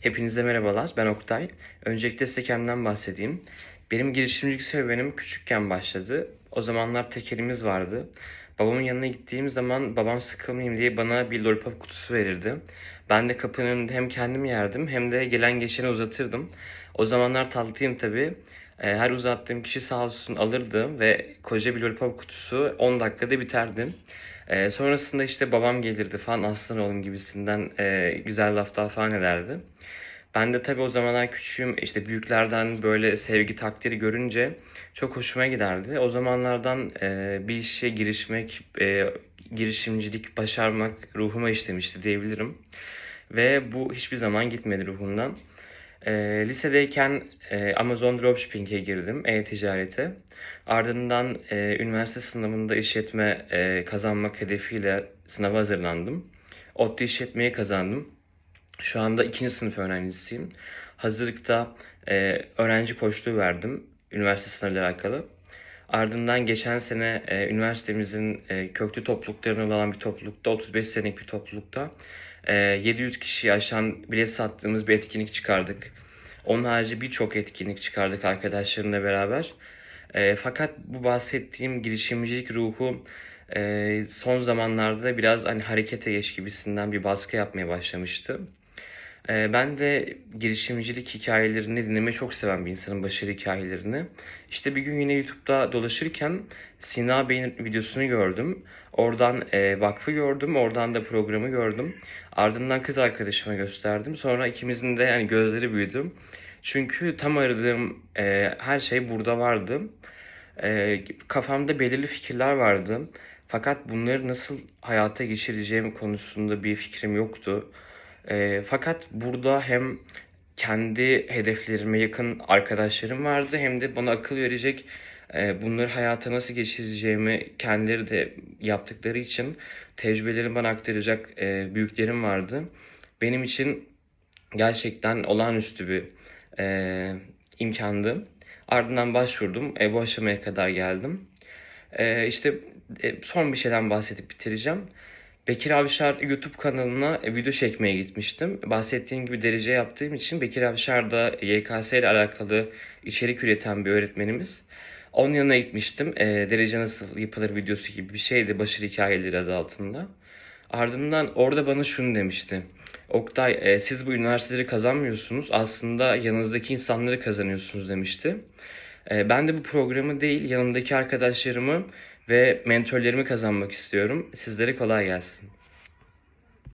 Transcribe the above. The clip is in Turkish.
Hepinize merhabalar, ben Oktay. Öncelikle size kendimden bahsedeyim. Benim girişimcilik serüvenim küçükken başladı. O zamanlar tekelimiz vardı. Babamın yanına gittiğim zaman babam sıkılmayayım diye bana bir lollipop kutusu verirdi. Ben de kapının önünde hem kendim yerdim hem de gelen geçene uzatırdım. O zamanlar tatlıyım tabii. Ee, Her uzattığım kişi sağ olsun alırdı ve koca bir lollipop kutusu 10 dakikada biterdi. Ee, sonrasında işte babam gelirdi falan aslan oğlum gibisinden e, güzel laflar falan ederdi. Ben de tabii o zamanlar küçüğüm işte büyüklerden böyle sevgi takdiri görünce çok hoşuma giderdi. O zamanlardan e, bir işe girişmek, e, girişimcilik başarmak ruhuma işlemişti diyebilirim. Ve bu hiçbir zaman gitmedi ruhumdan. E, lisedeyken e, Amazon Dropshipping'e girdim, e-ticarete. Ardından e, üniversite sınavında işletme e, kazanmak hedefiyle sınava hazırlandım. ODTÜ işletmeyi kazandım. Şu anda ikinci sınıf öğrencisiyim. Hazırlıkta e, öğrenci koçluğu verdim üniversite sınavıyla alakalı. Ardından geçen sene e, üniversitemizin e, köklü topluluklarına olan bir toplulukta, 35 senelik bir toplulukta e, 700 kişiyi aşan bilet sattığımız bir etkinlik çıkardık. Onun harici birçok etkinlik çıkardık arkadaşlarımla beraber. E, fakat bu bahsettiğim girişimcilik ruhu e, son zamanlarda biraz hani harekete geç gibisinden bir baskı yapmaya başlamıştı. Ee, Ben de girişimcilik hikayelerini dinlemeyi çok seven bir insanın başarı hikayelerini. İşte bir gün yine YouTube'da dolaşırken Sina Bey'in videosunu gördüm. Oradan e, vakfı gördüm, oradan da programı gördüm. Ardından kız arkadaşıma gösterdim. Sonra ikimizin de yani gözleri büyüdü. Çünkü tam aradığım e, her şey burada vardı. E, kafamda belirli fikirler vardı. Fakat bunları nasıl hayata geçireceğim konusunda bir fikrim yoktu. E, fakat burada hem kendi hedeflerime yakın arkadaşlarım vardı hem de bana akıl verecek e, bunları hayata nasıl geçireceğimi kendileri de yaptıkları için tecrübelerini bana aktaracak e, büyüklerim vardı. Benim için gerçekten olağanüstü bir e, imkandı. Ardından başvurdum. E, bu aşamaya kadar geldim. E, işte e, son bir şeyden bahsedip bitireceğim. Bekir Avşar YouTube kanalına e, video çekmeye gitmiştim. Bahsettiğim gibi derece yaptığım için Bekir Avşar da YKS ile alakalı içerik üreten bir öğretmenimiz. Onun yanına gitmiştim. E, derece nasıl yapılır videosu gibi bir şeydi. Başarı hikayeleri adı altında. Ardından orada bana şunu demişti. Oktay e, siz bu üniversiteleri kazanmıyorsunuz. Aslında yanınızdaki insanları kazanıyorsunuz demişti. E, ben de bu programı değil yanımdaki arkadaşlarımı ve mentörlerimi kazanmak istiyorum. Sizlere kolay gelsin.